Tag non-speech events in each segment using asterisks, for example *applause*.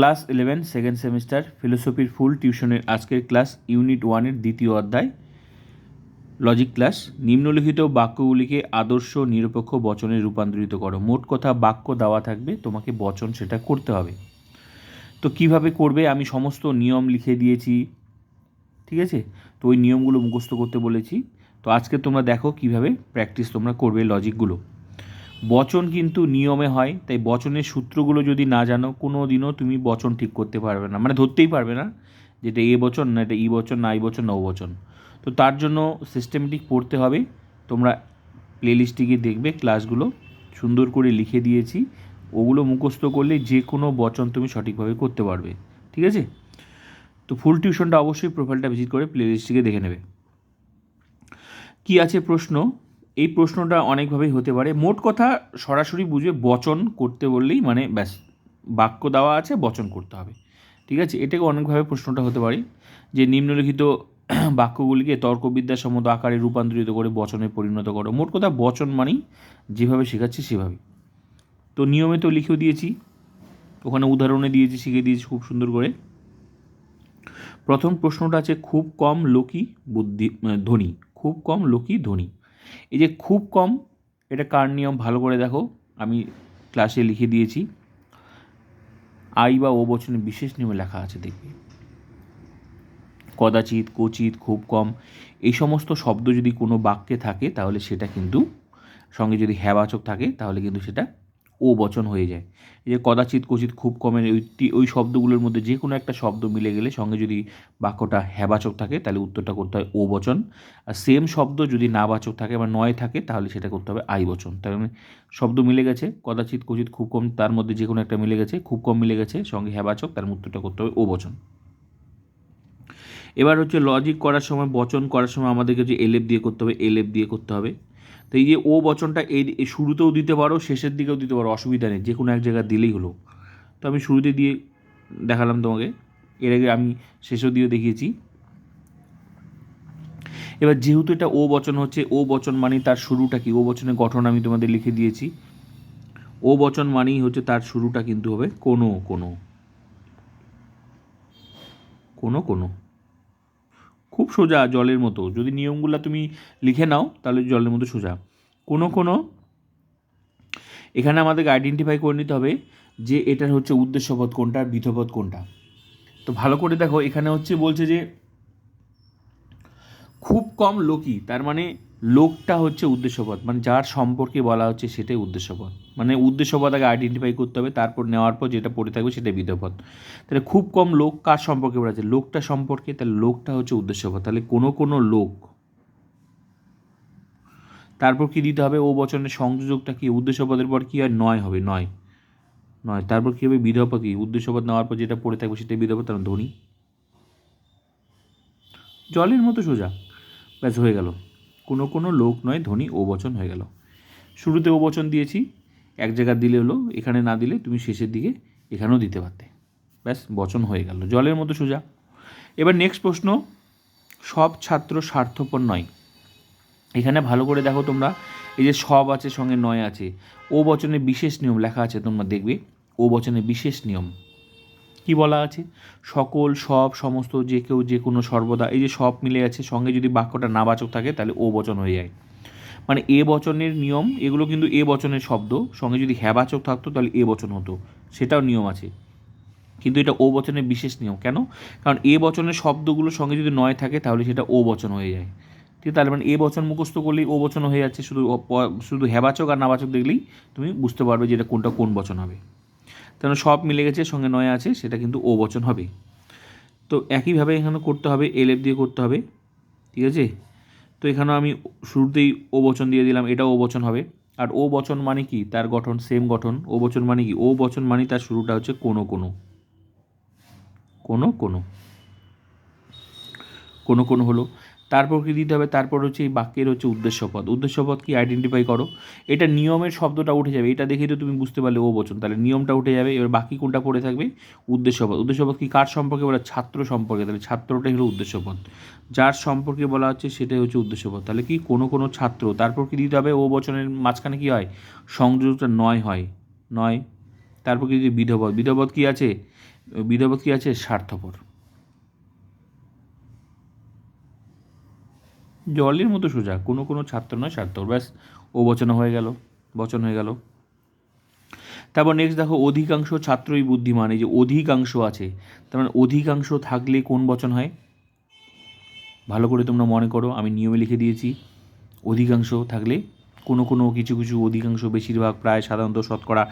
Class eleven second semester ফিলোসফির full টিউশনের আজকের ক্লাস ইউনিট ওয়ানের দ্বিতীয় অধ্যায়। লজিক ক্লাস নিম্নলিখিত বাক্যগুলিকে আদর্শ, নিরপেক্ষ বচনে রূপান্তরিত করো। মোট কথা বাক্য দেওয়া থাকবে, তোমাকে বচন সেটা করতে হবে। তো কীভাবে করবে? আমি সমস্ত নিয়ম লিখে দিয়েছি। ঠিক আছে? তো ওই নিয়মগুলো মুখস্থ করতে বলেছি। তো আজকে তোমরা দেখো কীভাবে প্র্যাকটিস তোমরা করবে লজিকগুলো বচন কিন্তু নিয়মে হয়, তাই বচনের সূত্রগুলো যদি না জানো কোনো দিনও তুমি বচন ঠিক করতে পারবে না। মানে ধরতেই পারবে না যেটা এ বচন না এটা ই বচন না আই বচন না ও বচন। তো তার জন্য সিস্টেমেটিক পড়তে হবে। তোমরা প্লেলিস্টে দেখবে ক্লাসগুলো সুন্দর করে লিখে দিয়েছি। ওগুলো মুখস্থ করলে যে কোনো বচন তুমি সঠিকভাবে করতে পারবে। ঠিক আছে? তো ফুল টিউশনটা অবশ্যই প্রোফাইলটা ভিজিট করে প্লে প্লেলিস্টটিকে দেখে নেবে। কি আছে প্রশ্ন? এই প্রশ্নটা অনেকভাবেই হতে পারে। মোট কথা, সরাসরি বুঝবে বচন করতে বললেই মানে ব্যাস, বাক্য দেওয়া আছে, বচন করতে হবে। ঠিক আছে? এটাকে অনেকভাবে প্রশ্নটা হতে পারে যে নিম্নলিখিত *clears throat* বাক্যগুলিকে তর্কবিদ্যার সম্মত আকারে রূপান্তরিত করে বচনে পরিণত করো। মোট কথা, বচন মানেই যেভাবে শেখাচ্ছি সেভাবে। তো নিয়মে তো লিখেও দিয়েছি। ওখানে উদাহরণে দিয়েছি শিখে দিয়েছি খুব সুন্দর করে। প্রথম প্রশ্নটা আছে, খুব কম লোকই বুদ্ধি, ধনী। খুব কম লোকই ধনী। এই যে খুব কম, এটা কার নিয়ম ভালো করে দেখো, আমি ক্লাসে লিখে দিয়েছি। আই বা ও বচনে বিশেষ নিয়মে লেখা আছে, দেখবে। কদাচিৎ কচিত খুব কম, এই সমস্ত শব্দ যদি কোনো বাক্যে থাকে, তাহলে সেটা কিন্তু সঙ্গে যদি হ্যাবাচক থাকে, তাহলে কিন্তু সেটা ও বচন হয়ে যায়। এই যে কদাচিৎ কচিত খুব কমের ওই ওই শব্দগুলোর মধ্যে যে কোনো একটা শব্দ মিলে গেলে সঙ্গে যদি বাক্যটা হ্যাবাচক থাকে, তাহলে উত্তরটা করতে হয় ও বচন। আর সেম শব্দ যদি নাবাচক থাকে বা নয় থাকে, তাহলে সেটা করতে হবে আই বচন। তার মানে শব্দ মিলে গেছে, কদাচিৎ কচিত খুব কম, তার মধ্যে যে কোনো একটা মিলে গেছে, খুব কম মিলে গেছে, সঙ্গে হ্যাবাচক, তার উত্তরটা করতে হবে ও বচন। এবার হচ্ছে লজিক করার সময়, বচন করার সময় আমাদেরকে যে এলেপ দিয়ে করতে হবে এলেপ দিয়ে করতে হবে। তো এই যে ও বচনটা এই শুরুতেও দিতে পারো, শেষের দিকেও দিতে পারো, অসুবিধা নেই, যে কোনো এক জায়গায় দিলেই হলো। তো আমি শুরুতে দিয়ে দেখালাম তোমাকে, এর আগে আমি শেষও দিয়ে দেখিয়েছি। এবার যেহেতু এটা ও বচন হচ্ছে, ও বচন মানে তার শুরুটা কি? ও বচনের গঠন আমি তোমাদের লিখে দিয়েছি। ও বচন মানেই হচ্ছে তার শুরুটা কিন্তু হবে কোনো কোনো কোনো কোনো। খুব সোজা জলের মতো। যদি নিয়মগুলো তুমি লিখে নাও, তাহলে জলের মতো সোজা। কোনো কোনো এখানে আমাদেরকে আইডেন্টিফাই করে নিতে হবে যে এটার হচ্ছে উদ্দেশ্যপদ কোনটা বিধপদ কোনটা। তো ভালো করে দেখো, এখানে হচ্ছে বলছে যে খুব কম লোকই, তার মানে লোকটা হচ্ছে উদ্দেশ্যপদ মানে যার সম্পর্কে বলা হচ্ছে সেটাই উদ্দেশ্যপদ মানে উদ্দেশ্যপদ আগে আইডেন্টিফাই করতে হবে, তারপর নেওয়ার পর যেটা পড়ে থাকবে সেটা বিধপদ তাহলে খুব কম লোক কার সম্পর্কে বলা আছে? লোকটা সম্পর্কে, তাহলে লোকটা হচ্ছে উদ্দেশ্যপদ তাহলে কোনো কোনো লোক, তারপর কি দিতে হবে? ও বচনের সংযোজকটা কি? উদ্দেশ্যপদের পর কি হয়? নয় হবে, নয়। নয়, তারপর কী হবে? বিধপদ কি? উদ্দেশ্যপদ নেওয়ার পর যেটা পড়ে থাকবে সেটাই বিধপদ তার ধনী। জলের মতো সোজা। ব্যাস, হয়ে গেল। কোনো কোনো লোক নয়, ধনী ও বচন হয়ে গেল। শুরুতে ও বচন দিয়েছি, এক জায়গায় দিলে হলো, এখানে না দিলে তুমি শেষের দিকে এখানেও দিতে পারতে। ব্যাস, বচন হয়ে গেল, জলের মতো সোজা। এবার নেক্সট প্রশ্ন, সব ছাত্র স্বার্থপর নয়। এখানে ভালো করে দেখো তোমরা, এই যে সব আছে সঙ্গে নয় আছে ও বচনে বিশেষ নিয়ম লেখা আছে, তোমরা দেখবে ও বচনে বিশেষ নিয়ম। কি বলা আছে? সকল, সব, সমস্ত, যে কেউ যে কোনো, সর্বদা, এই যে সব মিলে আছে, সঙ্গে যদি বাক্যটা নাবাচক থাকে, তাহলে ও বচন হয়ে যায়। মানে এ বচনের নিয়ম, এগুলো কিন্তু এ বচনের শব্দ, সঙ্গে যদি হ্যাবাচক থাকতো, তাহলে এ বচন হতো। সেটাও নিয়ম আছে। কিন্তু এটা ও বচনের বিশেষ নিয়ম। কেন? কারণ এ বচনের শব্দগুলোর সঙ্গে যদি নয় থাকে, তাহলে সেটা ও বচন হয়ে যায়। ঠিক তাহলে মানে এ বচন মুখস্থ করলেই ও বচন হয়ে যাচ্ছে। শুধু শুধু হ্যাবাচক আর নাবাচক দেখলেই তুমি বুঝতে পারবে যে এটা কোনটা কোন বচন হবে। তেন সব মিলে গেছে, সঙ্গে নয় আছে, সেটা কিন্তু ও বচন হবে। তো একইভাবে এখানে করতে হবে এলেপ দিয়ে করতে হবে, ঠিক আছে? তো এখানেও আমি শুরুতেই ও বচন দিয়ে দিলাম এটাও ও বচন হবে। আর ও বচন মানে কি? তার গঠন সেম গঠন। ও বচন মানে কি? ও বচন মানে তার শুরুটা হচ্ছে কোনো কোনো। কোনো কোনো। কোনো কোনো হলো। তারপর কি দিতে হবে, তারপর হচ্ছে এই বাক্যের হচ্ছে উদ্দেশ্যপদ। উদ্দেশ্যপদ কি? আইডেন্টিফাই করো। এটা নিয়মের শব্দটা উঠে যাবে। এটা দেখেই তো তুমি বুঝতে পারলে ও বচন। তাহলে নিয়মটা উঠে যাবে। এবার বাকি কোনটা পড়ে থাকবে? উদ্দেশ্যপদ। উদ্দেশ্যপদ কি? কার সম্পর্কে বলা? ছাত্র সম্পর্কে। তাহলে ছাত্রটাই হলো উদ্দেশ্যপদ। যার সম্পর্কে বলা হচ্ছে সেটাই হচ্ছে উদ্দেশ্যপদ। তাহলে কি? কোনো কোনো ছাত্র। তারপর কি দিতে হবে ও বচনের মাঝখানে কি হয়? সংযোগটা নয় হয়। নয়। তারপর কি বিধবদ। বিধবদ কি আছে? বিধবত কি আছে? স্বার্থপর। জলের মতো সোজা, কোনো কোনো ছাত্র নয় স্বার্থপর ব্যাস, ও বচন হয়ে গেল, বচন হয়ে গেল। তারপর নেক্সট দেখো, অধিকাংশ ছাত্রই বুদ্ধিমান, এই যে অধিকাংশ আছে, তার মানে অধিকাংশ থাকলে কোন বচন হয়? ভালো করে তোমরা মনে করো, আমি নিয়মে লিখে দিয়েছি, অধিকাংশ থাকলে কোনো কোনো কিছু কিছু অধিকাংশ বেশিরভাগ প্রায় সাধারণত শতকরা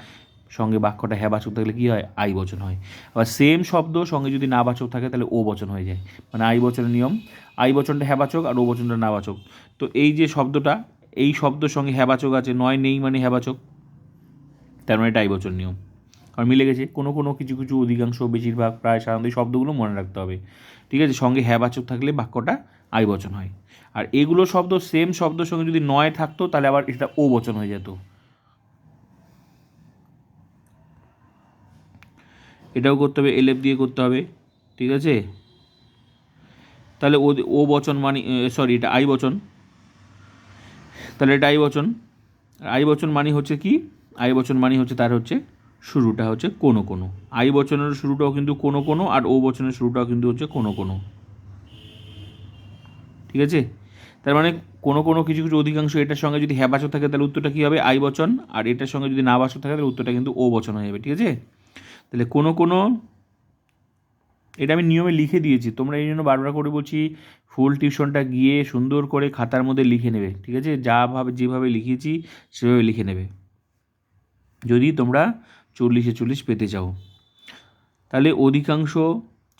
সঙ্গে বাক্যটা হ্যাঁ বাচক থাকলে কী হয়? আই বচন হয়। আবার সেম শব্দ সঙ্গে যদি না বাচক থাকে, তাহলে ও বচন হয়ে যায়। মানে আই বচনের নিয়ম আই বচনটা হ্যাঁ বাচক আর ও বচনটা না বাচক। তো এই যে শব্দটা, এই শব্দের সঙ্গে হ্যাবাচক আছে, নয় নেই মানে হ্যাবাচক তার মানে এটা আই বচন নিয়ম। কারণ মিলে গেছে, কোনো কোনো কিছু কিছু অধিকাংশ বেশিরভাগ প্রায় সাধারণত শব্দগুলো মনে রাখতে হবে। ঠিক আছে, সঙ্গে হ্যাবাচক থাকলে বাক্যটা আই বচন হয়। আর এগুলো শব্দ সেম শব্দের সঙ্গে যদি নয় থাকতো, তাহলে আবার এটা ও বচন হয়ে যেত। এটাও করতে হবে এলএফ দিয়ে করতে হবে। ঠিক আছে? তাহলে ও ও বচন মানে সরি এটা আই বচন। তাহলে এটা আই বচন। আই বচন মানে হচ্ছে কি? আই বচন মানে হচ্ছে তার হচ্ছে শুরুটা হচ্ছে কোনো কোনো। আই বচনের শুরুটাও কিন্তু কোনো কোনো আর ও বচনের শুরুটাও কিন্তু হচ্ছে কোনো কোনো। ঠিক আছে? তার মানে কোনো কোনো কিছু কিছু অধিকাংশ এটার সঙ্গে যদি হ্যাঁ বাচক থাকে, তাহলে উত্তরটা কী হবে? আই বচন। আর এটার সঙ্গে যদি না বাচক থাকে, তাহলে উত্তরটা কিন্তু ও বচন হয়ে যাবে। ঠিক আছে? তাহলে কোনো কোনো এটা আমি নিয়মে লিখে দিয়েছি। তোমরা এই জন্য বারবার করে বলছি ফুল টিউশনটা গিয়ে সুন্দর করে খাতার মধ্যে লিখে নেবে, ঠিক আছে? যাভাবে যেভাবে লিখিয়েছি সেভাবে লিখে নেবে। যদি তোমরা চল্লিশে চল্লিশ পেতে চাও। তাহলে অধিকাংশ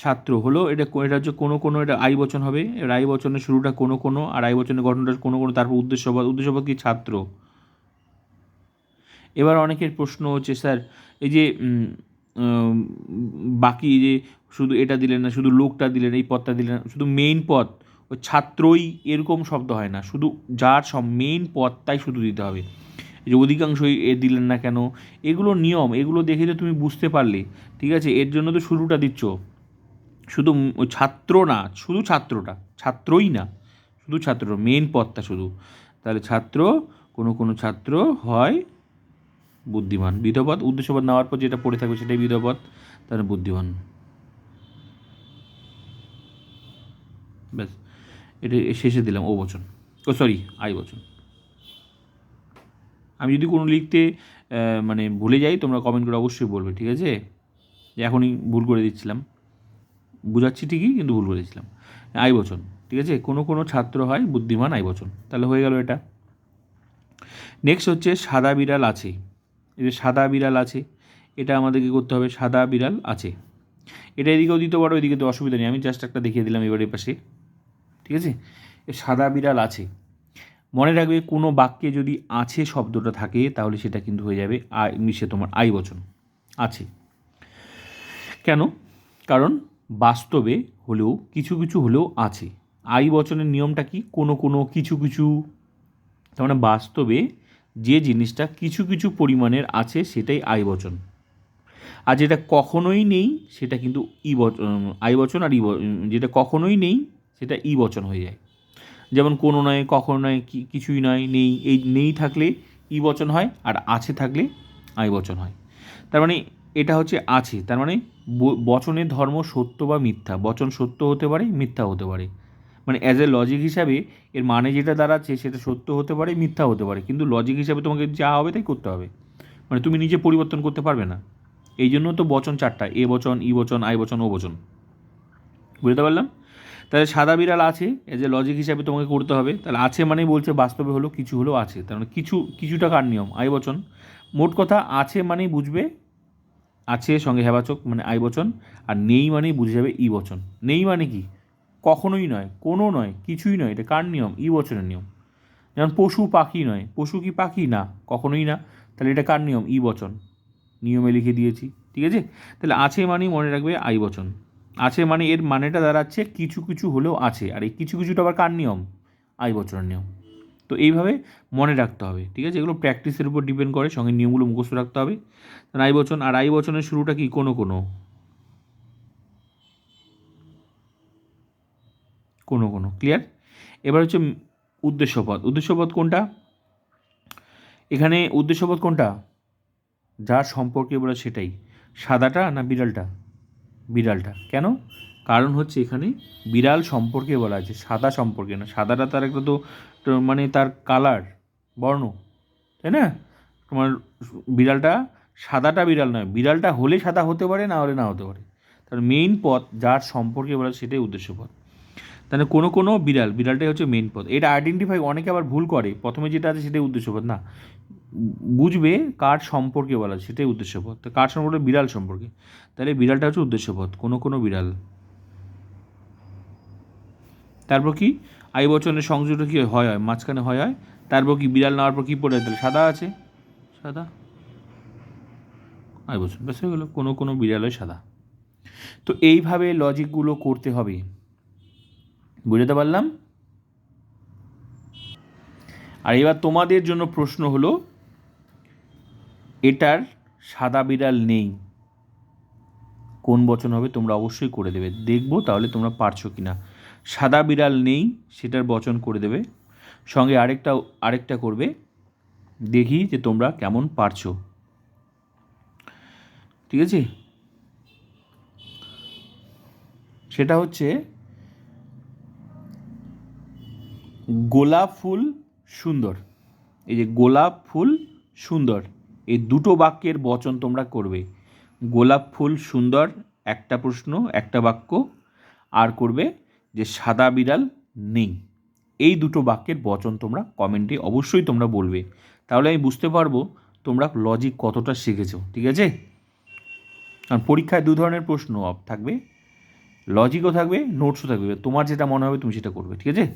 ছাত্র হলো, এটা এটা হচ্ছে কোনো কোনো, এটা আই বচন হবে। আই বচনের শুরুটা কোনো কোনো, আর আই বচনের গঠনটা কোনো কোনো, তারপর উদ্দেশ্যপদ উদ্দেশ্যপদ কি? ছাত্র। এবার অনেকের প্রশ্ন হচ্ছে, স্যার, এই যে বাকি যে শুধু এটা দিলেন না, শুধু লোকটা দিলেন, এই পদটা দিলেন না, শুধু মেইন পদ, ও ছাত্রই এরকম শব্দ হয় না, শুধু যার সব মেইন পদটাই শুধু দিতে হবে। যে অধিকাংশই এ দিলেন না কেন, এগুলো নিয়ম, এগুলো দেখে তো তুমি বুঝতে পারলে, ঠিক আছে? এর জন্য তো শুরুটা দিচ্ছ। শুধু ছাত্র না, শুধু ছাত্রটা, ছাত্রই না, শুধু ছাত্র মেন পদটা শুধু। তাহলে ছাত্র, কোনো কোনো ছাত্র হয় বুদ্ধিমান। বিধপদ উদ্দেশ্যপদ নেওয়ার পর যেটা পড়ে থাকবে সেটাই বিধপদ তাহলে বুদ্ধিমান। ব্যাস, এটা শেষে দিলাম, ও বচন। ও সরি আই বচন। আমি যদি কোনো লিখতে মানে ভুলে যাই, তোমরা কমেন্ট করে অবশ্যই বলবে, ঠিক আছে? যে এখনই ভুল করে দিচ্ছিলাম। বুঝাচ্ছি ঠিকই, কিন্তু ভুল করে দিচ্ছিলাম। আই বচন, ঠিক আছে? কোনো কোনো ছাত্র হয় বুদ্ধিমান, আই বচন। তাহলে হয়ে গেল এটা। নেক্সট হচ্ছে সাদা বিড়াল আছে। যে সাদা বিড়াল আছে, এটা আমাদেরকে করতে হবে সাদা বিড়াল আছে। এটা এদিকেও দিতে পারো, এদিকে তো অসুবিধা নেই। আমি জাস্ট একটা দেখিয়ে দিলাম এবার পাশে। ঠিক আছে? সাদা বিড়াল আছে। মনে রাখবে কোনো বাক্যে যদি আছে শব্দটা থাকে, তাহলে সেটা কিন্তু হয়ে যাবে আই মিশে তোমার আই বচন। আছে। কেন? কারণ বাস্তবে হলেও, কিছু কিছু হলেও আছে। আই বচনের নিয়মটা কি? কোনো কোনো কিছু কিছু। তার মানে বাস্তবে যে জিনিসটা কিছু কিছু পরিমাণের আছে সেটাই আই বচন। আর যেটা কখনোই নেই, সেটা কিন্তু ই আই বচন আর ই যেটা কখনোই নেই, সেটা ই বচন হয়ে যায়। যেমন কোনো নয়, কখনো নয় কিছুই নয়, নেই, এই নেই থাকলে ই বচন হয় আর আছে থাকলে আই বচন হয়। তার মানে এটা হচ্ছে আছে, তার মানে বচনের ধর্ম সত্য বা মিথ্যা। বচন সত্য হতে পারে মিথ্যা হতে পারে। মানে অ্যাজ এ লজিক হিসাবে এর মানে যেটা দাঁড়াচ্ছে সেটা সত্য হতে পারে, মিথ্যা হতে পারে। কিন্তু লজিক হিসাবে তোমাকে যা হবে তাই করতে হবে। মানে তুমি নিজে পরিবর্তন করতে পারবে না। এই জন্য তো বচন চারটা, এ বচন, ই বচন, আই বচন, ও বচন। বুঝতে পারলাম? তাহলে সাদা বিড়াল আছে এজ এ লজিক হিসাবে তোমাকে করতে হবে। তাহলে আছে মানেই বলছে বাস্তবে হলো, কিছু হলো আছে। তার মানে কিছু, কিছুটা কার নিয়ম? আই বচন। মোট কথা আছে মানেই বুঝবে, আছে সঙ্গে হেবাচক মানে আই বচন। আর নেই মানেই বুঝে যাবে ই বচন। নেই মানে কি? কখনোই নয়, কোনো নয়, কিছুই নয়। এটা কার নিয়ম? ই বচনের নিয়ম। যেমন পশু পাখি নয়। পশু কি পাখি? না, কখনোই না। তাহলে এটা কার নিয়ম? ই বচন। নিয়মে লিখে দিয়েছি, ঠিক আছে? তাহলে আছে মানেই মনে রাখবে আই বচন। আছে মানে এর মানেটা দাঁড়াচ্ছে কিছু কিছু হলেও আছে। আর এই কিছু কিছুটা আবার কার নিয়ম? আই বচনের নিয়ম। তো এইভাবে মনে রাখতে হবে, ঠিক আছে? এগুলো প্র্যাকটিসের উপর ডিপেন্ড করে, সঙ্গে নিয়মগুলো মুখস্থ রাখতে হবে। আই বচন আর আই বচনের শুরুটা কি? কোনো কোনো। কোনো কোনো ক্লিয়ার এবার হচ্ছে উদ্দেশ্যপদ উদ্দেশ্যপদ কোনটা? এখানে উদ্দেশ্যপদ কোনটা? যার সম্পর্কে বলে সেটাই। সাদাটা না বিড়ালটা? বিড়ালটা। কেন? কারণ হচ্ছে এখানে বিড়াল সম্পর্কে বলা আছে, সাদা সম্পর্কে না। সাদাটা তার একটা তো মানে তার কালার বর্ণ, তাই না? তোমার বিড়ালটা সাদাটা বিড়াল নয়, বিড়ালটা হলে সাদা হতে পারে, না হলে না হতে পারে। তার মেইন পথ, যার সম্পর্কে বলা সেটাই উদ্দেশ্য পথ তাহলে কোনো কোনো বিড়াল, বিড়ালটাই হচ্ছে মেন পথ এটা আইডেন্টিফাই অনেকে আবার ভুল করে। প্রথমে যেটা আছে সেটাই উদ্দেশ্য পথ না? বুঝবে কার সম্পর্কে বলা সেটাই উদ্দেশ্য পথ তো কার সম্পর্কে? বিড়াল সম্পর্কে। তাহলে বিড়ালটা হচ্ছে উদ্দেশ্য পথ কোনো কোনো বিড়াল। তারপর কি? আই বচনের সংযোগটা কি হয়? হয় মাঝখানে হয় হয়। তারপর কি? বিড়াল নেওয়ার পর কী পড়ে তাহলে সাদা আছে। সাদা? আই বচন, ব্যাস হয়ে গেলো। কোনো কোনো বিড়াল হয় সাদা। তো এইভাবে লজিকগুলো করতে হবে। বুঝতে পারলাম? আর এবার তোমাদের জন্য প্রশ্ন হলো, এটার সাদা বিড়াল নেই, কোন বচন হবে তোমরা অবশ্যই করে দেবে। দেখব তাহলে তোমরা পারছ কি না সাদা বিড়াল নেই, সেটার বচন করে দেবে। সঙ্গে আরেকটা আরেকটা করবে। দেখি যে তোমরা কেমন পারছ। ঠিক আছে? সেটা হচ্ছে গোলাপ ফুল সুন্দর। এই যে গোলাপ ফুল সুন্দর, এই দুটো বাক্যের বচন তোমরা করবে। গোলাপ ফুল সুন্দর, একটা প্রশ্ন, একটা বাক্য, আর করবে যে সাদা বিড়াল নেই। এই দুটো বাক্যের বচন তোমরা কমেন্টে অবশ্যই তোমরা বলবে। তাহলে আমি বুঝতে পারব তোমরা লজিক কতটা শিখেছো, ঠিক আছে? কারণ পরীক্ষায় দু ধরনের প্রশ্ন থাকবে। লজিকও থাকবে নোটসও থাকবে। তোমার যেটা মনে হবে তুমি সেটা করবে, ঠিক আছে?